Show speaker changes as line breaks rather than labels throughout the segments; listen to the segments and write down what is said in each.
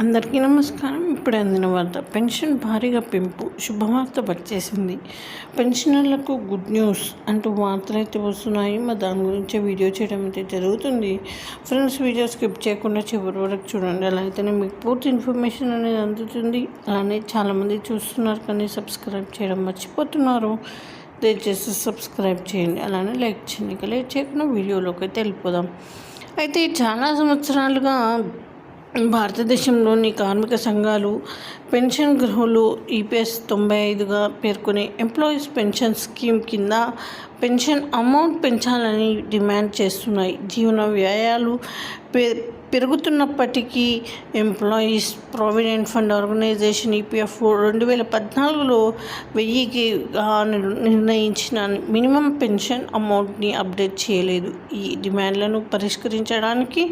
అందరికీ నమస్కారం. ఇప్పుడు అందిన వార్త. పెన్షన్ భారీగా పెంపు. శుభవార్త వచ్చేసింది. పెన్షనర్లకు గుడ్ న్యూస్ అంటూ వార్తలు అయితే వస్తున్నాయి. మరి దాని గురించి వీడియో చేయడం అయితే జరుగుతుంది. ఫ్రెండ్స్ వీడియో స్కిప్ చేయకుండా చివరి వరకు చూడండి. అలా అయితేనే మీకు పూర్తి ఇన్ఫర్మేషన్ అనేది అందుతుంది. అలానే చాలామంది చూస్తున్నారు కానీ సబ్స్క్రైబ్ చేయడం మర్చిపోతున్నారు. దయచేసి సబ్స్క్రైబ్ చేయండి. అలానే లైక్ చేయండి. ఇక లేట్ చేయకుండా వీడియోలోకి అయితే వెళ్ళిపోదాం. అయితే చాలా సంవత్సరాలుగా భారతదేశంలోని కార్మిక సంఘాలు పెన్షన్ గృహలు ఈపీఎస్ తొంభై ఐదుగా పేర్కొనే ఎంప్లాయీస్ పెన్షన్ స్కీమ్ కింద పెన్షన్ అమౌంట్ పెంచాలని డిమాండ్ చేస్తున్నాయి. జీవన వ్యయాలు పె పెరుగుతున్నప్పటికీ employees provident fund organisation EPF రెండు వేల పద్నాలుగులో వెయ్యికి నిర్ణయించిన మినిమం పెన్షన్ అమౌంట్ని అప్డేట్ చేయలేదు. ఈ డిమాండ్లను పరిష్కరించడానికి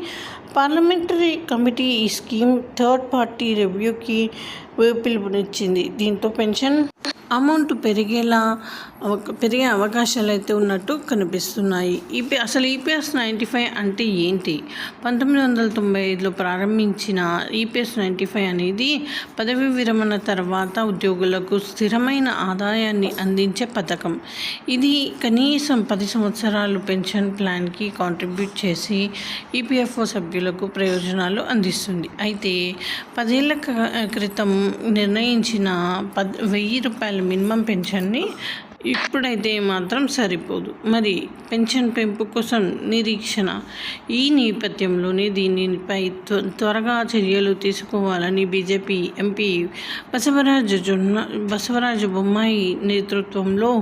పార్లమెంటరీ కమిటీ ఈ స్కీమ్ థర్డ్ పార్టీ రివ్యూకి పిలుపునిచ్చింది. దీంతో పెన్షన్ అమౌంట్ పెరిగేలా పెరిగే అవకాశాలు అయితే ఉన్నట్టు కనిపిస్తున్నాయి. ఈపీ అసలు ఈపీఎస్ నైంటీ ఫైవ్ అంటే ఏంటి? పంతొమ్మిది వందల తొంభై ఐదులో ప్రారంభించిన ఈపీఎస్ నైంటీ ఫైవ్ అనేది పదవి విరమణ తర్వాత ఉద్యోగులకు స్థిరమైన ఆదాయాన్ని అందించే పథకం. ఇది కనీసం పది సంవత్సరాలు పెన్షన్ ప్లాన్కి కాంట్రిబ్యూట్ చేసి ఈపీఎఫ్ఓ సభ్యులకు ప్రయోజనాలు అందిస్తుంది. అయితే పదేళ్ళ క్రితం నిర్ణయించిన పద్ వెయ్యి రూపాయల మినిమం పెన్షన్ని ఇప్పుడైతే మాత్రం సరిపోదు. మరి పెన్షన్ పెంపు కోసం నిరీక్షణ ఈ నేపథ్యంలోనే దీనిపై త్వరగా చర్యలు తీసుకోవాలని బీజేపీ ఎంపీ బసవరాజు జొన్న బసవరాజు బొమ్మాయి నేతృత్వంలో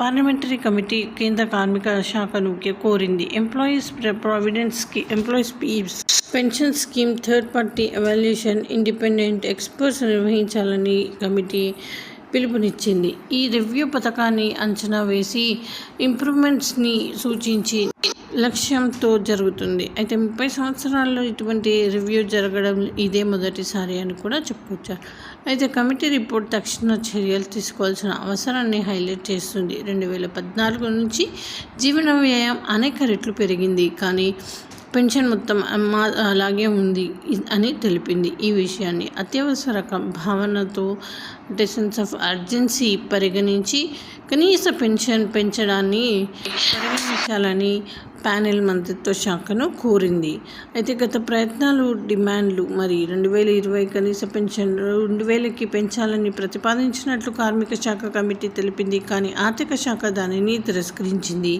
పార్లమెంటరీ కమిటీ కేంద్ర కార్మిక శాఖను కోరింది. Employees provident ski employees pension scheme third party evaluation independent experts నిర్వహించాలని కమిటీ పిలుపునిచ్చింది. ఈ రివ్యూ పథకాన్ని అంచనా వేసి ఇంప్రూవ్మెంట్స్ని సూచించి లక్ష్యంతో జరుగుతుంది. అయితే ముప్పై సంవత్సరాల్లో ఇటువంటి రివ్యూ జరగడం ఇదే మొదటిసారి అని కూడా చెప్పుకొచ్చారు అయితే కమిటీ రిపోర్ట్ తక్షణ చర్యలు తీసుకోవాల్సిన అవసరాన్ని హైలైట్ చేస్తుంది. రెండు వేల పద్నాలుగు నుంచి జీవన వ్యయం అనేక రెట్లు పెరిగింది. కానీ పెన్షన్ మొత్తం మా అలాగే ఉంది అని తెలిపింది. ఈ విషయాన్ని అత్యవసర భావనతో అంటే సెన్స్ ఆఫ్ అర్జెన్సీ పరిగణించి కనీస పెన్షన్ పెంచడాన్ని పరిగణించాలని ప్యానెల్ మంత్రిత్వ శాఖను కోరింది. అయితే గత ప్రయత్నాలు డిమాండ్లు మరి రెండు వేల ఇరవై కనీస పెన్షన్ రెండు వేలకి పెంచాలని ప్రతిపాదించినట్లు కార్మిక శాఖ కమిటీ తెలిపింది. కానీ ఆర్థిక శాఖ దానిని తిరస్కరించింది.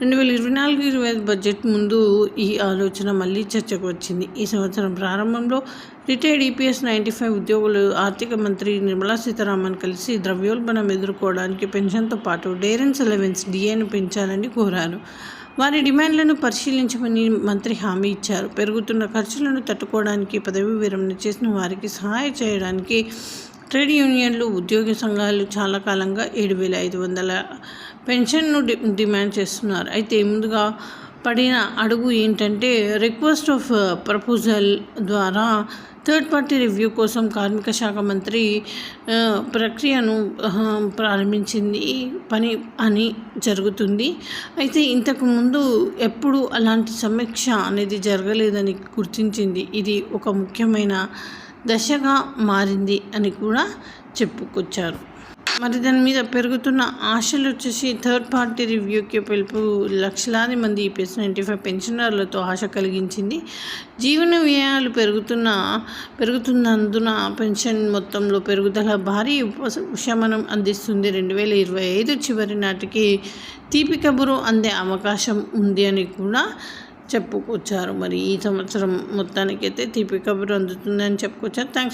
రెండు వేల ఇరవై నాలుగు ఇరవై ఐదు బడ్జెట్ ముందు ఈ ఆలోచన మళ్ళీ చర్చకు వచ్చింది. ఈ సంవత్సరం ప్రారంభంలో రిటైర్డ్ ఈపీఎస్ నైంటీ ఫైవ్ ఉద్యోగులు ఆర్థిక మంత్రి నిర్మలా సీతారామన్ కలిసి ద్రవ్యోల్బణం ఎదుర్కోవడానికి పెన్షన్తో పాటు డేరెన్స్ అలవెన్స్ డిఏను పెంచాలని కోరారు. వారి డిమాండ్లను పరిశీలించమని మంత్రి హామీ ఇచ్చారు. పెరుగుతున్న ఖర్చులను తట్టుకోవడానికి పదవీ విరమణ చేసిన వారికి సహాయం చేయడానికి ట్రేడ్ యూనియన్లు ఉద్యోగ సంఘాలు చాలా కాలంగా ఏడు వేల ఐదు వందల పెన్షన్ను డిమాండ్ చేస్తున్నారు. అయితే ముందుగా పడిన అడుగు ఏంటంటే రిక్వెస్ట్ ఆఫ్ ప్రపోజల్ ద్వారా థర్డ్ పార్టీ రివ్యూ కోసం కార్మిక శాఖ మంత్రి ప్రక్రియను ప్రారంభించింది పని అని జరుగుతుంది. అయితే ఇంతకుముందు ఎప్పుడు అలాంటి సమీక్ష అనేది జరగలేదని గుర్తించింది. ఇది ఒక ముఖ్యమైన దశగా మారింది అని కూడా చెప్పుకొచ్చారు. మరి దాని మీద పెరుగుతున్న ఆశలు వచ్చేసి థర్డ్ పార్టీ రివ్యూకి పిలుపు లక్షలాది మంది ఈపీఎస్ నైంటీ ఫైవ్ పెన్షనర్లతో ఆశ కలిగించింది. జీవన వ్యయాలు పెరుగుతున్న పెరుగుతున్నందున పెన్షన్ మొత్తంలో పెరుగుదల భారీ ఉపశమనం అందిస్తుంది. రెండు వేల ఇరవై ఐదు చివరి నాటికి తీపి కబురు అందే అవకాశం ఉంది అని కూడా చెప్పుకొచ్చారు. మరి ఈ సంవత్సరం మొత్తానికైతే తీపి కబురు అందుతుందని చెప్పుకొచ్చారు. థ్యాంక్స్